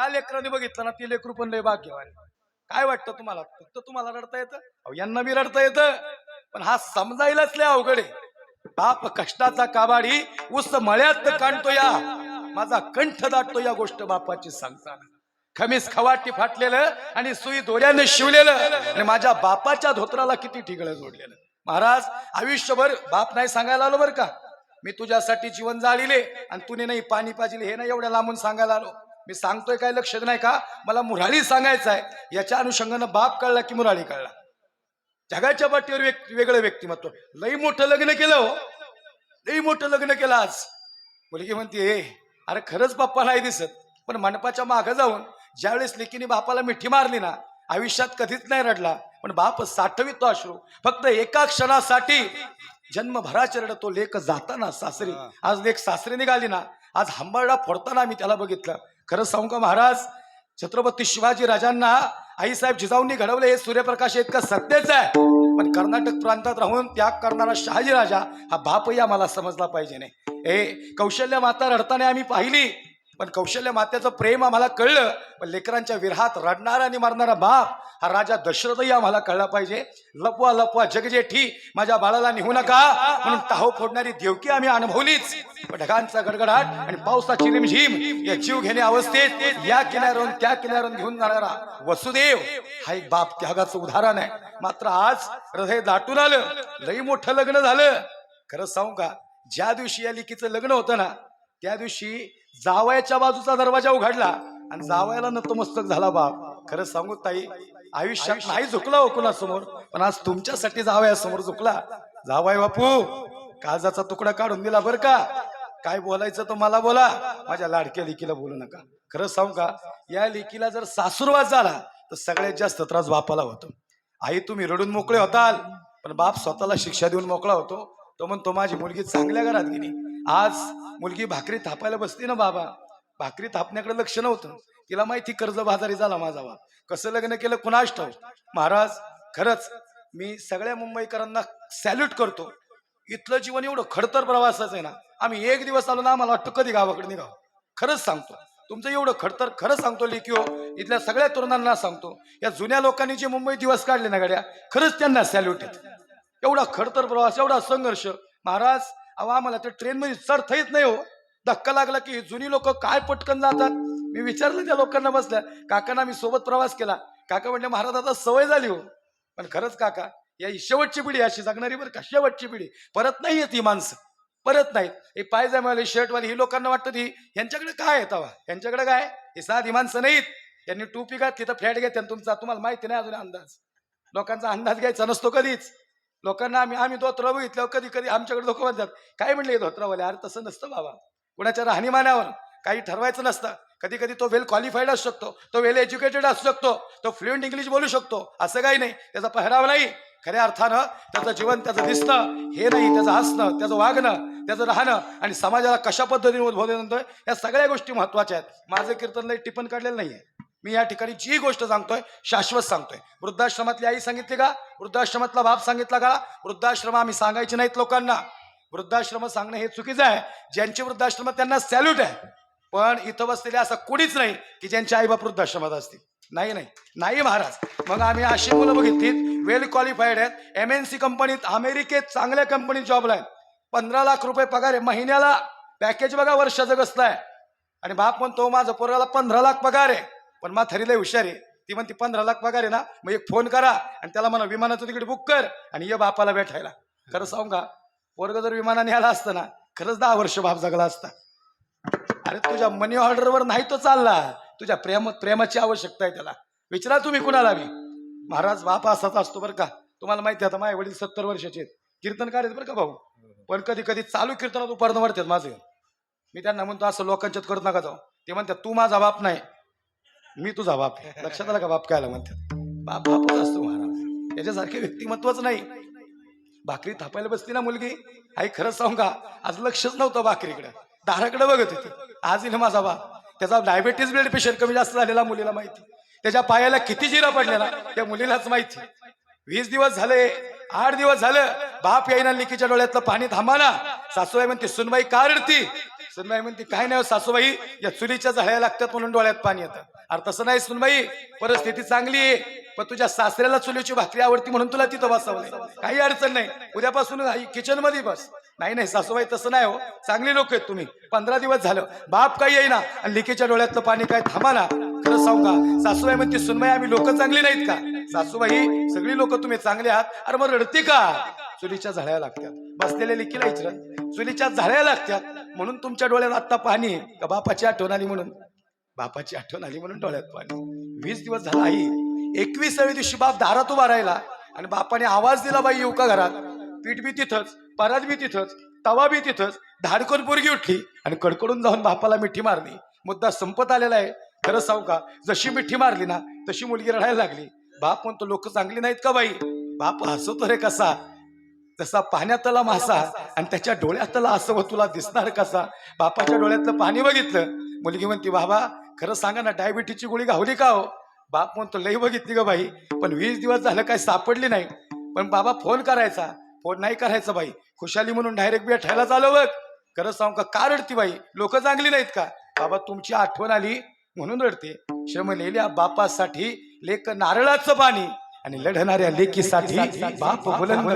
त्या लेकरांनी बघितलं ना ती लेकरू पण लय भाग्यवान काय वाटतं तुम्हाला? फक्त तुम्हाला रडता येतं? अहो, यांना मी रडता येतं. पण हा समजायलाच लय अवघड आहे. बाप कष्टाचा काबाडी उस मळ्यात काढतो या. माझा कंठ दाटतो या गोष्ट बापाची सांगताना. खमीस खवाटी फाटलेलं आणि सुई दोऱ्याने शिवलेलं आणि माझ्या बापाच्या धोत्राला किती ठिगळं जोडलेलं. महाराज आयुष्यभर बाप नाही सांगायला आलो बरं का? मी तुझ्यासाठी जीवन जाळीले आणि तुने नाही पाणी पाजिले हे नाही एवढ्या लांबून सांगायला आलो. मी सांगतोय काय लक्ष नाही का? मला मुरारी सांगायचं आहे याच्या अनुषंगानं बाप कळला की मुरारी कळला. जगाच्या पाठीवर व्यक्- वेगळं व्यक्तिमत्व. लई मोठं लग्न केलं हो. लई मोठं लग्न केलं आज. मुलगी म्हणते "ए, अरे खरंच बाप्पा नाही दिसत. पण मंडपाच्या मागं जाऊन ज्यावेळेस लेकीने बापाला मिठी मारली ना आयुष्यात कधीच नाही रडला. पण बाप साठवितो अश्रू. फक्त एका क्षणासाठी जन्मभराचे रडतो. लेख जाताना सासरी. आज लेख सासरी निघाली ना आज हंबरडा फोडताना आम्ही त्याला बघितलं. खरं सांगू का महाराज? छत्रपती शिवाजी राजांना आईसाहेब जिजाऊंनी घडवले हे सूर्यप्रकाश इतकं सत्यच आहे. पण कर्नाटक प्रांतात राहून त्याग करणारा शहाजी राजा हा बापही आम्हाला समजला पाहिजे नाही. ए कौशल्य माता रडताना आम्ही पाहिली. पण कौशल्य मात्याचं प्रेम आम्हाला कळलं पण लेकरांच्या विरहात रडणारा आणि मारणारा बाप हा राजा दशरथही आम्हाला कळला पाहिजे. लपवा लपवा जगजेठी माझ्या बाळाला निहू नका. म्हणून ताहो फोडणारी देवकी आम्ही अनुभवलीच. ढगांचा गडगडाट आणि पावसाची रिमझिम या जीव घेणे अवस्थेत या किनाऱ्यावरून त्या किनाऱ्यावरून घेऊन जाणारा वसुदेव हा एक बाप त्यागाचं उदाहरण आहे. मात्र आज हृदय दाटून आलं लई मोठं लग्न झालं. खरं सांगू का ज्या दिवशी या लिकीचं लग्न होतं ना त्या दिवशी जावयाच्या बाजूचा दरवाजा उघडला आणि जावयाला नतमस्तक झाला बाप. खरं सांगू ताई आयुष्यात नाही झुकला हो कुणासमोर पण आज तुमच्यासाठी जावयासमोर झुकला. जावाय बापू काळजाचा तुकडा काढून दिला बरं का? काय बोलायचं तर मला बोला. माझ्या लाडक्या लेकीला बोलू नका. खरं सांगू का या लेकीला जर सासूरवाद झाला तर सगळ्यात जास्त त्रास बापाला होतो. आई तुम्ही रडून मोकळे होताल पण बाप स्वतःला शिक्षा देऊन मोकळा होतो. तो म्हणतो माझी मुलगी चांगल्या घरात गेली. आज मुलगी भाकरी थापायला बसली ना बाबा. भाकरी थापण्याकडे लक्ष नव्हतं. तिला माहिती कर्ज बाजारी झाला माझा बा कसं लग्न केलं कुणाश ठाऊ महाराज खरंच मी सगळ्या मुंबईकरांना सॅल्यूट करतो. इथलं जीवन एवढं खडतर प्रवासाचं आहे ना आम्ही एक दिवस आलो ना आम्हाला वाटतं कधी गावाकडे निघावं. खरंच सांगतो. तुमचं एवढं खडतर खरंच सांगतो लेखी हो. इथल्या सगळ्या तरुणांना सांगतो. या जुन्या लोकांनी जे मुंबई दिवस काढले ना गाड्या खरंच त्यांना सॅल्यूट येत एवढा खडतर प्रवास एवढा संघर्ष. महाराज अहो आम्हाला ते ट्रेनमध्ये चढता येत नाही हो. धक्का लागला की जुनी लोक काय पटकन जातात? मी विचारलं त्या लोकांना बसल्या काकांना मी सोबत प्रवास केला. काका म्हणले महाराज आता सवय झाली हो. पण खरंच काका या शेवटची पिढी अशी जगणारी बरं का शेवटची पिढी. परत नाही येत ही माणसं. परत नाहीत. हे पायजामावाले शर्टवाले ही लोकांना वाटतं ती यांच्याकडे काय आहे तवा? यांच्याकडे काय? हे साधी माणसं नाहीत. यांनी टोपी घातली तर फ्लॅट घेते तुमचा तुम्हाला माहिती नाही अजून अंदाज. लोकांचा अंदाज घ्यायचा नसतो कधीच. लोकांना आम्ही आम्ही धोत्र बघितल्यावर कधी कधी आमच्याकडे लोक म्हणतात काय म्हणले धोत्रावाले अरे तसं नसतं बाबा. कुणाच्या राहणीमानावर काही ठरवायचं नसतं. कधी कधी तो वेल क्वालिफाईड असू शकतो तो वेल एज्युकेटेड असू शकतो तो फ्लुएंट इंग्लिश बोलू शकतो. असं काही नाही. त्याचा पहराव नाही. खऱ्या अर्थानं त्याचं जीवन त्याचं दिसणं हे नाही. त्याचं हसणं त्याचं वागणं त्याचं राहणं आणि समाजाला कशा पद्धतीने उद्बोधन या सगळ्या गोष्टी महत्त्वाच्या आहेत. माझं कीर्तन टिपण काढलेलं नाहीये. मी या ठिकाणी जी गोष्ट सांगतोय शाश्वत सांगतोय. वृद्धाश्रमातली आई सांगितली का? वृद्धाश्रमातला बाप सांगितला का? वृद्धाश्रम आम्ही सांगायचे नाहीत लोकांना. वृद्धाश्रम सांगणं हे चुकीचं आहे. ज्यांचे वृद्धाश्रम त्यांना सॅल्यूट आहे. पण इथं बसलेले असं कुणीच नाही की ज्यांचे आईबाप वृद्धाश्रमात असतील. नाही नाही. नाही महाराज. मग आम्ही अशी मुलं बघितली वेल क्वालिफाईड आहेत. एम एन सी कंपनीत अमेरिकेत चांगल्या कंपनीत जॉबला आहेत. पंधरा लाख रुपये पगार आहे. महिन्याला पॅकेज बघा वर्षाचं कसलं आहे. आणि बाप म्हणतो माझं पोराला पंधरा लाख पगार आहे. पण म्हातारी लय हुशार आहे. ती म्हणते पंधरा लाख पगार आहे ना मग एक फोन करा आणि त्याला म्हणा विमानाचं तिकीट बुक कर आणि ये बापाला भेटायला. खरं सांगू का पोरग जर विमानाने आला असतं ना खरंच दहा वर्ष बाप जगला असता. अरे तुझ्या मनी ऑर्डरवर नाही तो चालला. तुझ्या प्रेम प्रेमाची आवश्यकता आहे त्याला. विचारा तुम्ही कुणाला बी. महाराज बाप असाच असतो बरं का. तुम्हाला माहिती आहे आता माझे वडील सत्तर वर्षाचे आहेत. कीर्तनकार आहेत बरं का भाऊ. पण कधी कधी चालू कीर्तनात उपर्ण वाढतात माझे. मी त्यांना म्हणतो असं लोकांच्यात करत नका जाऊ. ते म्हणतात तू माझा बाप नाही. मी तुझा बाप आहे. लक्षात आला का बाप कायला म्हणतात? बाप बापच असतो महाराज. त्याच्यासारखे व्यक्तिमत्वच नाही. भाकरी थापायला बसती ना मुलगी? आई खरंच सांगू का? आज लक्षच नव्हतं भाकरीकडे. दाराकडे बघत होती. आज येईल माझा बाप. त्याचा डायबेटीस ब्लड प्रेशर कमी जास्त झालेला मुलीला माहिती. त्याच्या पायाला किती जिरा पडलेला त्या मुलीलाच माहिती. वीस दिवस झाले आठ दिवस झालं बाप येईना लिकीच्या डोळ्यातलं पाणी थांबाना सासूबाई म्हणते सुनबाई का रडती? सुनबाई म्हणते काय नाही हो सासूबाई या चुलीच्या झाड्या लागतात म्हणून डोळ्यात पाणी येतं. अरे तसं नाही सुनबाई परिस्थिती चांगली आहे पण तुझ्या सासऱ्याला चुलीची भाकरी आवडती म्हणून तुला तिथं बसावं काही अडचण नाही. उद्यापासून किचनमध्ये बस. नाही नाही सासूबाई तसं नाही हो. चांगली लोक आहेत तुम्ही. पंधरा दिवस झालं. बाप काही येईना. आणि लिकेच्या डोळ्यातलं पाणी काय थांबा ना. खरं सांगू का? सासूबाई म्हणते सुनबाई आम्ही लोक चांगली नाहीत का? सासूबाई सगळी लोक तुम्ही चांगले आहात. अरे मग रडती का? चुलीच्या झाड्या लागतात. बसलेले लिकीला इचरत चुलीच्या झाड्या लागतात. म्हणून तुमच्या डोळ्यात आत्ता पाणी का बापाची आठवण आली म्हणून? बापाची आठवण आली म्हणून डोळ्यात पाणी. वीस दिवस झाला आई. एकवीसाव्या दिवशी बाप दारात उभा राहिला आणि बापाने आवाज दिला बाई येऊ का घरात? पीठ बी तिथंच परत बी तिथंच तवा बी तिथंच धाडकून पोरगी उठली आणि कडकडून जाऊन बापाला मिठी मारली. मुद्दा संपत आलेला आहे. खरं सांगू का? जशी मिठी मारली ना तशी मुलगी रडायला लागली. बाप म्हणतो लोक चांगली नाहीत का बाई? बाप हसवतो रे कसा? जसा पाण्यातला मासा आणि त्याच्या डोळ्यातला असं व तुला दिसणार कसा? बापाच्या डोळ्यातलं पाणी बघितलं. मुलगी म्हणते बाबा खरं सांगा ना डायबिटीसची गोळी घावली का हो? बाप म्हणतो लई बघितली ग बाई. पण वीस दिवस झालं काय सापडली नाही. पण बाबा फोन करायचा. फोन नाही करायचा बाई. खुशाली म्हणून डायरेक्ट बी ठेला चालू बघ. खरं सांगू का का रडती बाई? लोक चांगली नाहीत का? बाबा तुमची आठवण आली म्हणून रडते. श्रमलेल्या बापासाठी लेक नारळाचं पाणी. आणि लढणाऱ्या लेकीसाठी बाप बुलंद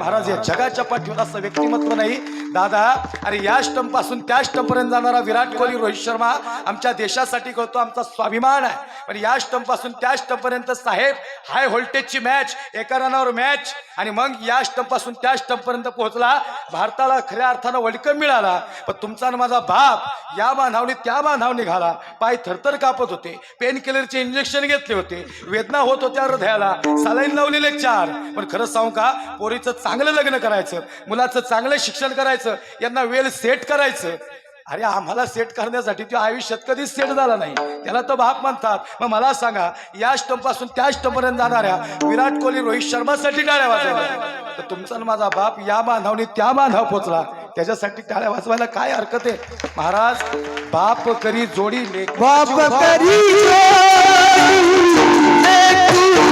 महाराज या जगाच्या पाठीवर असं व्यक्तिमत्व नाही. दादा अरे या स्टंपपासून त्या स्टंप पर्यंत जाणारा विराट कोहली रोहित शर्मा आमच्या देशासाठी करतो आमचा स्वाभिमान आहे. पण या स्टंपपासून त्या स्टंप पर्यंत साहेब हाय व्होल्टेजची मॅच एका रनावर मॅच आणि मग या स्टंपपासून त्या स्टंप पर्यंत पोहोचला भारताला खऱ्या अर्थानं वर्ल्ड कप मिळाला. पण तुमचा आणि माझा बाप या बांधावणी त्या बांधावने घाला. पाय थरथर कापत होते. पेन किलरचे इंजेक्शन घेतले होते. वेदना होत होत्या हृदयाला सलाईन लावलेले चार. पण खरं सांगू का पोरीचं चांगलं लग्न करायचं मुलाचं चांगलं शिक्षण करायचं यांना वेल सेट करायचं. अरे आम्हाला सेट करण्यासाठी तो आयुष्यात कधीच सेट झाला नाही. त्याला तर बाप म्हणतात. मग मला सांगा या स्टंपपासून त्या स्टंप पर्यंत जाणाऱ्या विराट कोहली रोहित शर्मासाठी टाळ्या वाजवल्या तर तुमचा आणि माझा बाप या बांधावनी त्या बांधाव पोचला त्याच्यासाठी टाळ्या वाजवायला काय हरकत आहे? महाराज बाप करी जोडी लेक बाप करी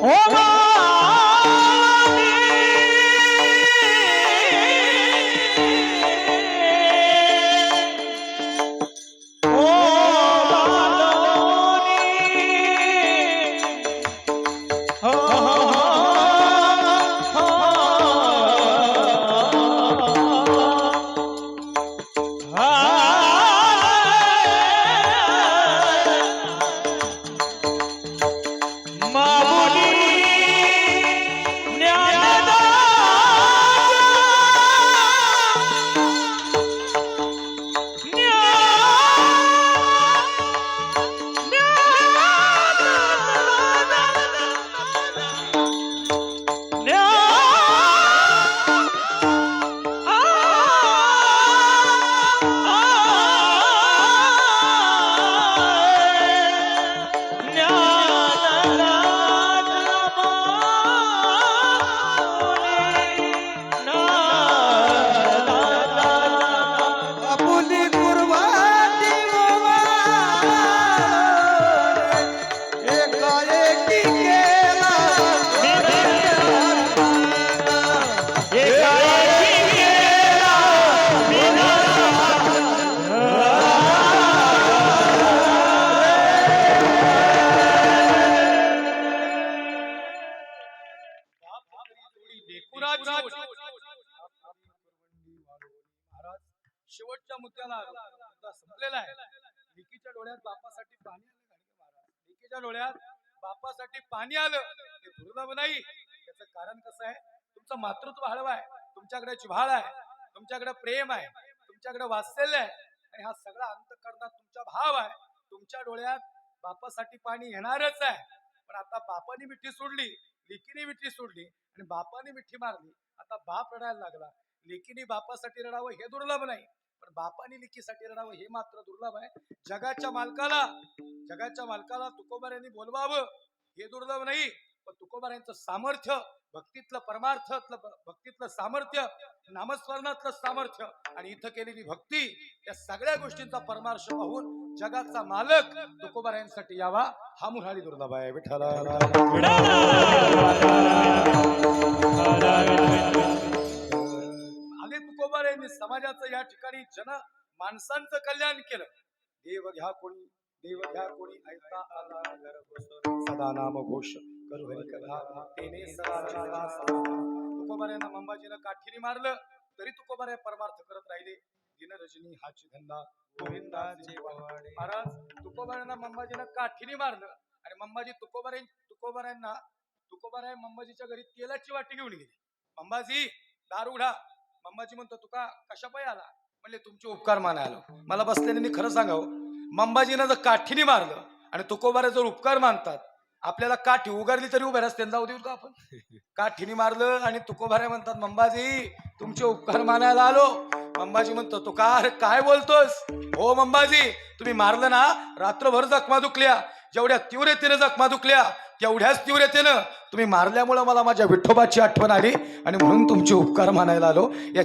我们。महाराज शेवटच्या मुद्द्याला मुद्दा संपलेला आहे. लेकीच्या डोळ्यात बापासाठी पाणी आलं गाडगे महाराज. लेकीच्या डोळ्यात बापासाठी पाणी आलं. हे दुर्लभ नाही. त्याचं कारण कसं आहे? तुमचं मातृत्व हळवं आहे. तुमच्याकडे जिव्हाळ आहे. तुमच्याकडे प्रेम आहे. तुमच्याकडे वात्सल्य आहे. आणि हा सगळा अंतकरणात तुमचा भाव आहे. तुमच्या डोळ्यात बापासाठी पाणी येणारच आहे. पण आता बापाने मिठी सोडली लिकीने मिठी सोडली आणि बापाने मिठी मारली. आता बाप रडायला लागला. लेकीने बापासाठी रडावं हे दुर्लभ नाही पण बापाने लेकीसाठी रडावं हे मात्र दुर्लभ आहे. जगाच्या मालकाला जगाच्या मालकाला तुकोबाऱ्यांनी बोलवावं हे दुर्लभ नाही पण तुकोबाऱ्यांचं सामर्थ्य भक्तीतलं परमार्थातलं भक्तीतलं सामर्थ्य नामस्मरणातलं सामर्थ्य आणि इथं केलेली भक्ती या सगळ्या गोष्टींचा परमार्श पाहून जगाचा मालक तुकोबाऱ्यांसाठी यावा हा मुरारी दुर्लभ आहे. विठ्ठला. आले तुकोबाऱ्यांनी समाजाचं या ठिकाणी जन माणसांचं कल्याण केलं. देव घ्या कोणी देव घ्या कोणी ऐकता आला सदा नाम घोष करू हरी कथा. तेने सदा मंबाजीनं काठीने मारलं तरी तुकोबाऱ्या परमार्थ करत राहिले. दिन रजनी हाची धंदा गोविंदाचे महाराज तुकोबाऱ्यांना मंबाजीनं काठीने मारलं. आणि मंबाजी तुकोबाऱ्या तुकोबाऱ्यांना तुकोबाऱ्या मंबाजीच्या घरी तेलाची वाटी घेऊन गेली. मंबाजी दार मंबाजी म्हणतो तुका कशा पाय आला? म्हणले तुमचे उपकार मानायला आलो. मला बसल्याने खरं सांगावं मंबाजीनं जर काठीने मारलं आणि तुकोबारे जर उपकार मानतात आपल्याला काठी उगारली तरी उभ्या रस्त्याने जाऊ देऊ का आपण? काठीने मारलं आणि तुकोबारे म्हणतात मंबाजी तुमचे उपकार मानायला आलो. मंबाजी म्हणतो तू का काय बोलतोस? हो मंबाजी तुम्ही मारलं ना रात्रभर जखमा दुखल्या जेवढ्या तीव्रतेनं जखमा दुखल्या तेवढ्याच तीव्रतेनं तुम्ही मारल्यामुळं मला माझ्या विठोबाची आठवण आली आणि म्हणून तुमचे उपकार मानायला आलो. या